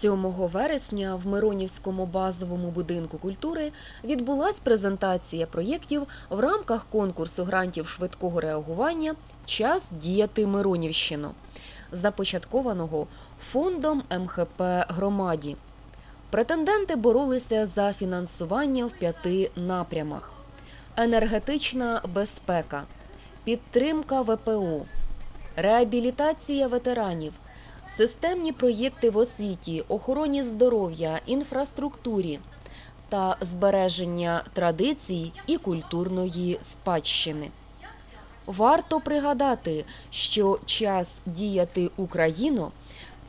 7 вересня в Миронівському базовому будинку культури відбулась презентація проєктів в рамках конкурсу грантів швидкого реагування Час діяти Миронівщину, започаткованого фондом МХП громаді. Претенденти боролися за фінансування в п'яти напрямах: енергетична безпека, підтримка ВПО, реабілітація ветеранів, системні проєкти в освіті, охороні здоров'я, інфраструктурі та збереження традицій і культурної спадщини. Варто пригадати, що час діяти Україно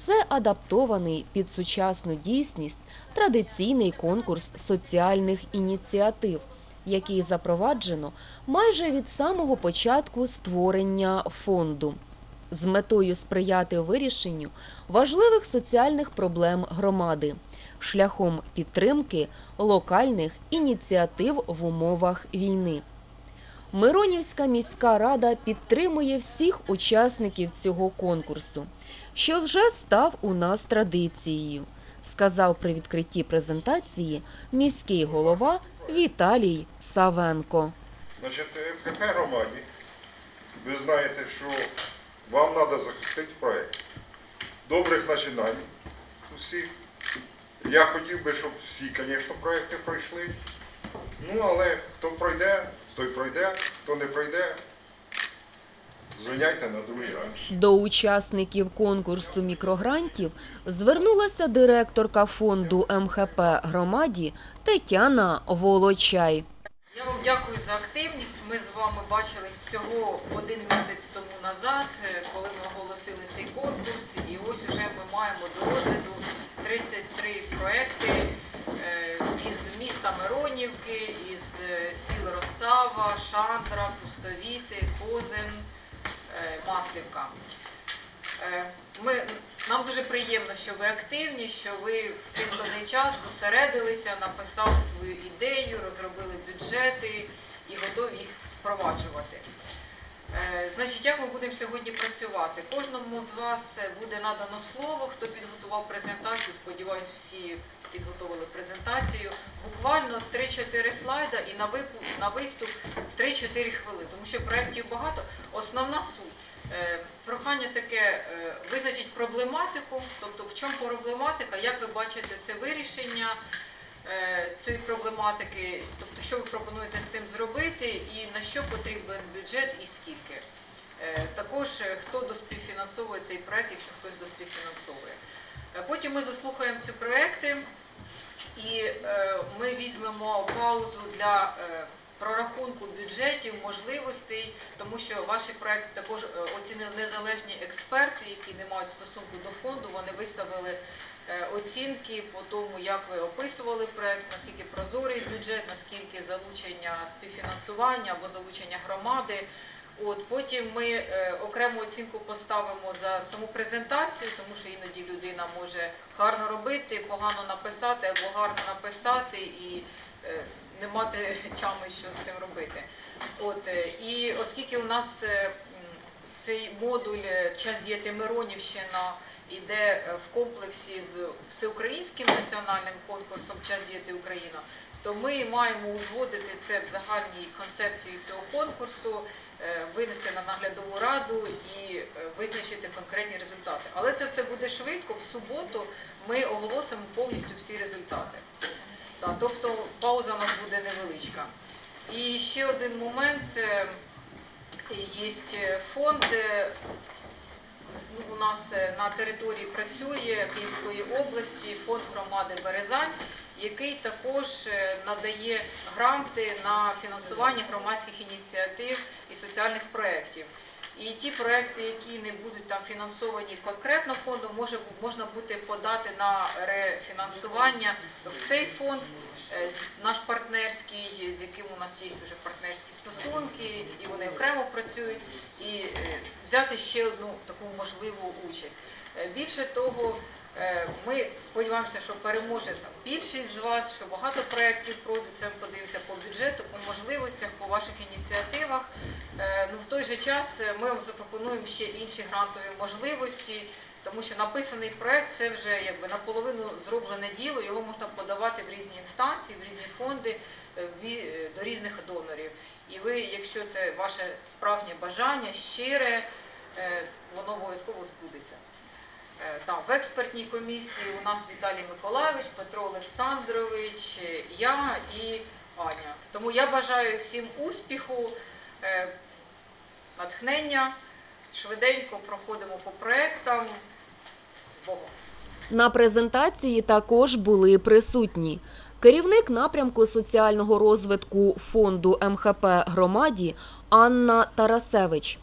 це адаптований під сучасну дійсність традиційний конкурс соціальних ініціатив, який запроваджено майже від самого початку створення фонду з метою сприяти вирішенню важливих соціальних проблем громади шляхом підтримки локальних ініціатив в умовах війни. Миронівська міська рада підтримує всіх учасників цього конкурсу, що вже став у нас традицією, сказав при відкритті презентації міський голова Віталій Савенко. Значить, МКП громаді, ви знаєте, що вам треба захистити проєкт. Добрих починань усіх. Я хотів би, щоб всі, звісно, проєкти пройшли. Ну, але хто пройде, той пройде, хто не пройде, звиняйте на другий раз. До учасників конкурсу мікрогрантів звернулася директорка фонду МХП громаді Тетяна Волочай. Я вам дякую за активність. Ми з вами бачились всього один місяць тому назад, е, коли ми оголосили цей конкурс. І ось уже ми маємо до розгляду 33 проекти е, із міста Миронівки, із е, сіл Росава, Шандра, Пустовіти, Козин, Маслівка. Ми, нам дуже приємно, що ви активні, що ви в цей складний час зосередилися, написали свою ідею, розробили бюджети і готові їх впроваджувати. Е, Значить, як ми будемо сьогодні працювати? Кожному з вас буде надано слово, хто підготував презентацію. Сподіваюсь, всі підготовили презентацію. Буквально 3-4 слайда і на виступ 3-4 хвилини, тому що проєктів багато. Основна суть. Е, Прохання таке е, визначить проблематику, тобто в чому проблематика, як ви бачите це вирішення е, цієї проблематики, тобто що ви пропонуєте з цим зробити і на що потрібен бюджет і скільки. Також хто доспівфінансовує цей проект, якщо хтось доспівфінансовує. Потім ми заслухаємо ці проекти і ми візьмемо паузу для прорахунку бюджетів, можливостей, тому що ваш проект також е, оцінили незалежні експерти, які не мають стосунку до фонду. Вони виставили е, оцінки по тому, як ви описували проект, наскільки прозорий бюджет, наскільки залучення співфінансування або залучення громади. От потім ми е, окрему оцінку поставимо за саму презентацію, тому що іноді людина може гарно робити, погано написати або гарно написати і е, не мати чами, що з цим робити. От е, і оскільки у нас е, цей модуль е, час діяти Миронівщина йде в комплексі з всеукраїнським національним конкурсом Час діяти Україна, то ми маємо узгодити це в загальній концепції цього конкурсу, винести на наглядову раду і визначити конкретні результати. Але це все буде швидко. В суботу ми оголосимо повністю всі результати. Так, тобто пауза у нас буде невеличка. І ще один момент. е, Є фонд, е, у нас е, на території працює Київської області фонд громади Березань, який також е, надає гранти на фінансування громадських ініціатив і соціальних проєктів. І ті проекти, які не будуть там фінансовані конкретно фондом, може можна буде подати на рефінансування в цей фонд, е, наш партнерський, з яким у нас є вже партнерські стосунки, і вони окремо працюють, і е, взяти ще одну таку можливу участь. Е, Більше того, ми сподіваємося, що переможе більшість з вас, що багато проєктів пройдуть, це ми подивимося по бюджету, по можливостях, по ваших ініціативах. Е, Ну, в той же час е, ми вам запропонуємо ще інші грантові можливості, Тому що написаний проект це вже якби наполовину зроблене діло, його можна подавати в різні інстанції, в різні фонди, е, е, до різних донорів. І ви, якщо це ваше справжнє бажання, щире, е, воно обов'язково збудеться. Е, Там в експертній комісії у нас Віталій Миколайович, Петро Олександрович, я і Аня. Тому я бажаю всім успіху, е, натхнення. Швиденько проходимо по проектам з Богом. На презентації також були присутні керівник напрямку соціального розвитку фонду МХП громаді Анна Тарасевич,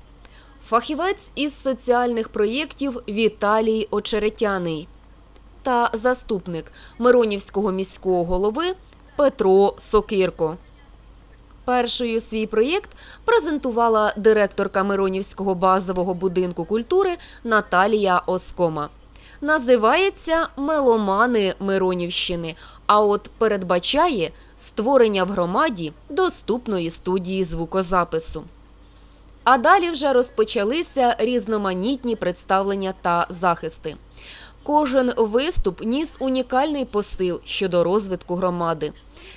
фахівець із соціальних проєктів Віталій Очеретяний та заступник Миронівського міського голови Петро Сокирко. Першою свій проєкт презентувала директорка Миронівського базового будинку культури Наталія Оскома. Називається Меломани Миронівщини, а от передбачає створення в громаді доступної студії звукозапису. А далі вже розпочалися різноманітні представлення та захисти. Кожен виступ ніс унікальний посил щодо розвитку громади.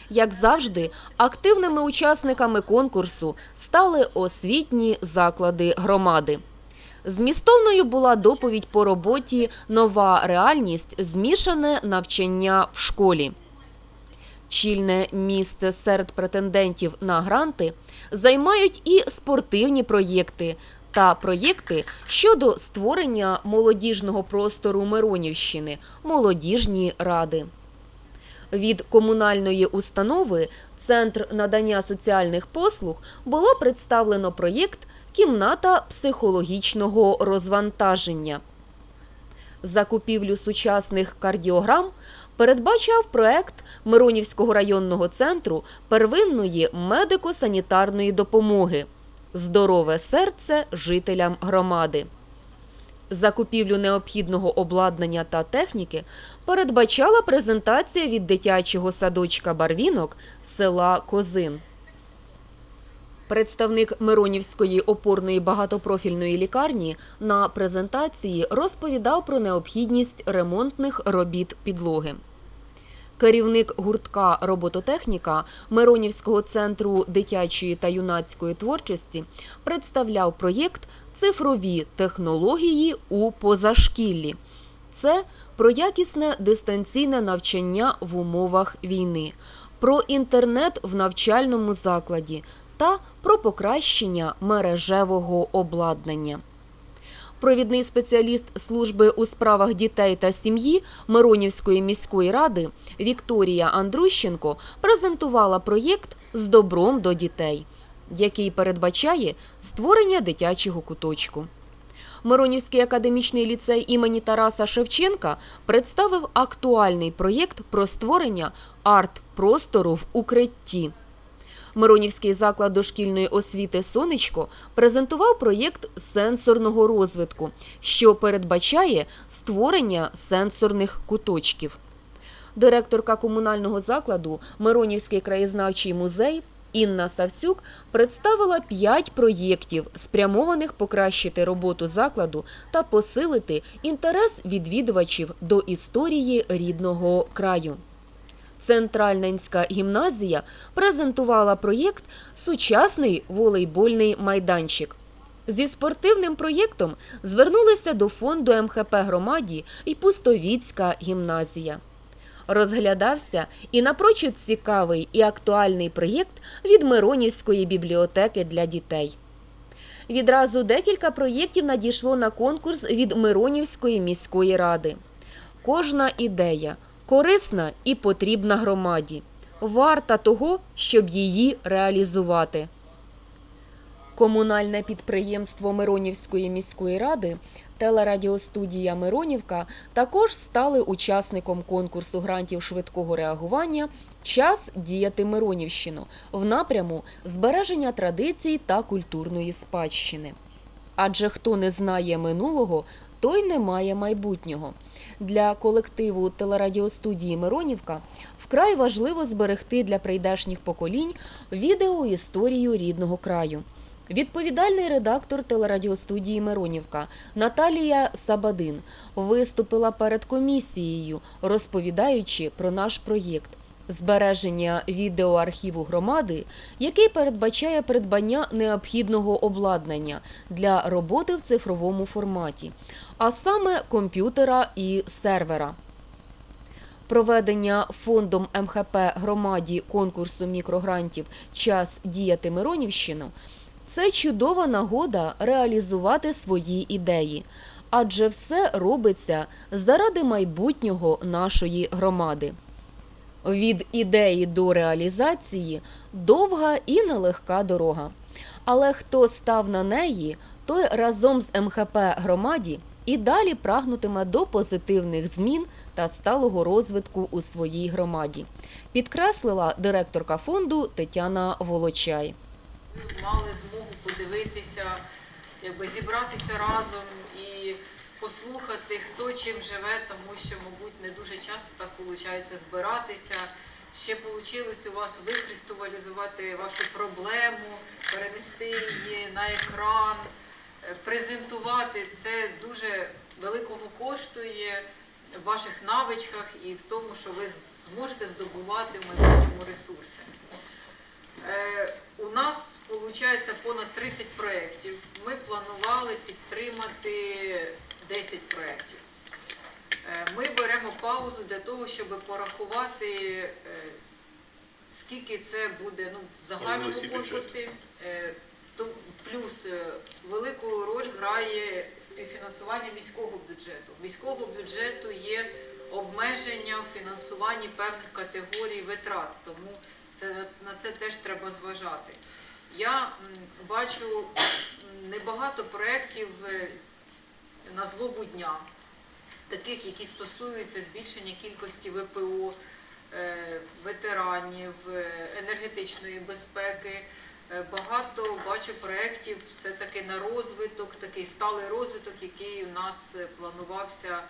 Як завжди, активними учасниками конкурсу стали освітні заклади громади. Змістовною була доповідь по роботі Нова реальність змішане навчання в школі. Чільне місце серед претендентів на гранти займають і спортивні проєкти та проєкти щодо створення молодіжного простору Миронівщини молодіжні ради. Від комунальної установи Центр надання соціальних послуг було представлено проєкт Кімната психологічного розвантаження. Закупівлю сучасних кардіограм передбачав проект Миронівського районного центру первинної медико-санітарної допомоги Здорове серце жителям громади. Закупівлю необхідного обладнання та техніки передбачала презентація від дитячого садочка Барвінок села Козин. Представник Миронівської опорної багатопрофільної лікарні на презентації розповідав про необхідність ремонтних робіт підлоги. Керівник гуртка робототехніка Миронівського центру дитячої та юнацької творчості представляв проєкт Цифрові технології у позашкіллі. Це про якісне дистанційне навчання в умовах війни, про інтернет в навчальному закладі та про покращення мережевого обладнання. Провідний спеціаліст служби у справах дітей та сім'ї Миронівської міської ради Вікторія Андрущенко презентувала проєкт з добром до дітей, який передбачає створення дитячого куточку. Миронівський академічний ліцей імені Тараса Шевченка представив актуальний проєкт про створення арт-простору в укритті. Миронівський заклад дошкільної освіти Сонечко презентував проєкт сенсорного розвитку, що передбачає створення сенсорних куточків. Директорка комунального закладу Миронівський краєзнавчий музей Інна Савцюк представила п'ять проєктів, спрямованих покращити роботу закладу та посилити інтерес відвідувачів до історії рідного краю. Центральненська гімназія презентувала проєкт Сучасний волейбольний майданчик. Зі спортивним проєктом звернулися до фонду МХП громаді і Пустовіцька гімназія. Розглядався і напрочуд цікавий і актуальний проєкт від Миронівської бібліотеки для дітей. Відразу декілька проєктів надійшло на конкурс від Миронівської міської ради. Кожна ідея корисна і потрібна громаді, варта того, щоб її реалізувати. Комунальне підприємство Миронівської міської ради телерадіостудія Миронівка також стали учасником конкурсу грантів швидкого реагування Час діяти Миронівщину в напряму збереження традицій та культурної спадщини. Адже хто не знає минулого, той не має майбутнього. Для колективу телерадіостудії Миронівка вкрай важливо зберегти для прийдешніх поколінь відеоісторію рідного краю. Відповідальний редактор телерадіостудії Миронівка Наталія Сабадин виступила перед комісією, розповідаючи про наш проєкт збереження відеоархіву громади, який передбачає придбання необхідного обладнання для роботи в цифровому форматі, а саме комп'ютера і сервера. Проведення фондом МХП громаді конкурсу мікрогрантів Час діяти Миронівщину це чудова нагода реалізувати свої ідеї, адже все робиться заради майбутнього нашої громади. Від ідеї до реалізації довга і нелегка дорога. Але хто став на неї, той разом з МХП громаді і далі прагнутиме до позитивних змін та сталого розвитку у своїй громаді, підкреслила директорка фонду Тетяна Волочай. Ви мали змогу подивитися, якби зібратися разом і послухати, хто чим живе, тому що, мабуть, не дуже часто так виходить збиратися. Ще вийшло у вас викристалізувати вашу проблему, перенести її на екран, е, презентувати. Це дуже великого коштує в ваших навичках і в тому, що ви зможете здобувати в майбутньому ресурси. Е, У нас виходить понад 30 проєктів. Ми планували підтримати 10 проєктів. Е, Ми беремо паузу для того, щоб порахувати, е, скільки це буде ну, в загальному конкурсі. Е, Плюс велику роль грає співфінансування міського бюджету. Міського бюджету є обмеження в фінансуванні певних категорій витрат, тому це, на це теж треба зважати. Я бачу небагато проєктів на злобу дня, таких, які стосуються збільшення кількості ВПО, е, ветеранів, е, енергетичної безпеки. Е, Багато бачу проєктів все-таки на розвиток, такий сталий розвиток, який у нас планувався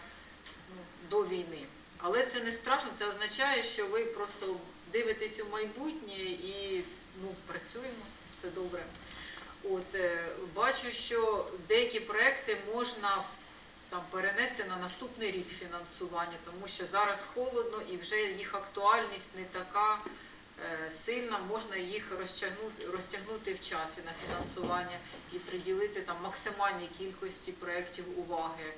ну, до війни. Але це не страшно, це означає, що ви просто дивитесь у майбутнє і ну, працюємо, все добре. От, е, бачу, що деякі проекти можна там, перенести на наступний рік фінансування, тому що зараз холодно і вже їх актуальність не така е, сильна, можна їх розтягнути, розтягнути в часі на фінансування і приділити там максимальній кількості проєктів уваги.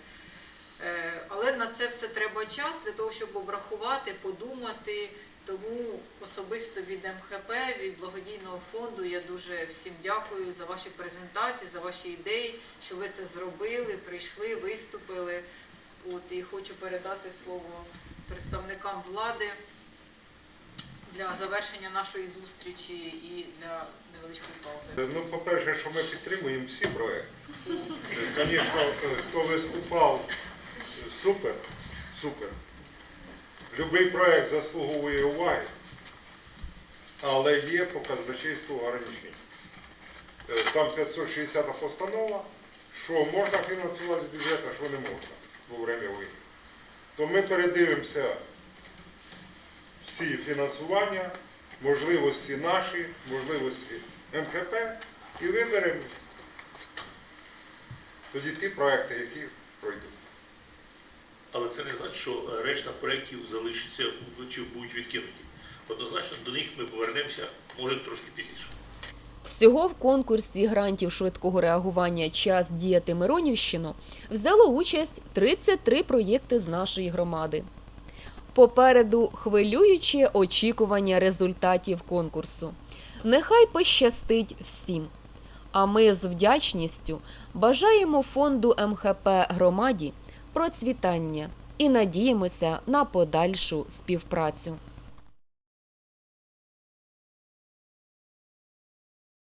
Е, Але на це все треба час для того, щоб обрахувати, подумати. Тому особисто від МХП, від благодійного фонду я дуже всім дякую за ваші презентації, за ваші ідеї, що ви це зробили, прийшли, виступили. От і хочу передати слово представникам влади для завершення нашої зустрічі і для невеличкої паузи. Ну, по-перше, що ми підтримуємо всі проекти. Звісно, хто виступав, супер, супер. Любий проект заслуговує уваги, але є показничейство ограничень. Е, Там 560 постанова, що можна фінансувати з бюджету, а що не можна во время війни. То ми передивимося всі фінансування, можливості наші, можливості МХП і виберемо тоді ті проекти, які пройдуть. Але це не значить, що решта проєктів залишиться чи будуть відкинуті. Однозначно до них ми повернемося, може трошки пізніше. Всього в конкурсі грантів швидкого реагування Час діяти Миронівщину взяло участь 33 проєкти з нашої громади. Попереду хвилююче очікування результатів конкурсу. Нехай пощастить всім. А ми з вдячністю бажаємо фонду МХП громаді процвітання і надіємося на подальшу співпрацю.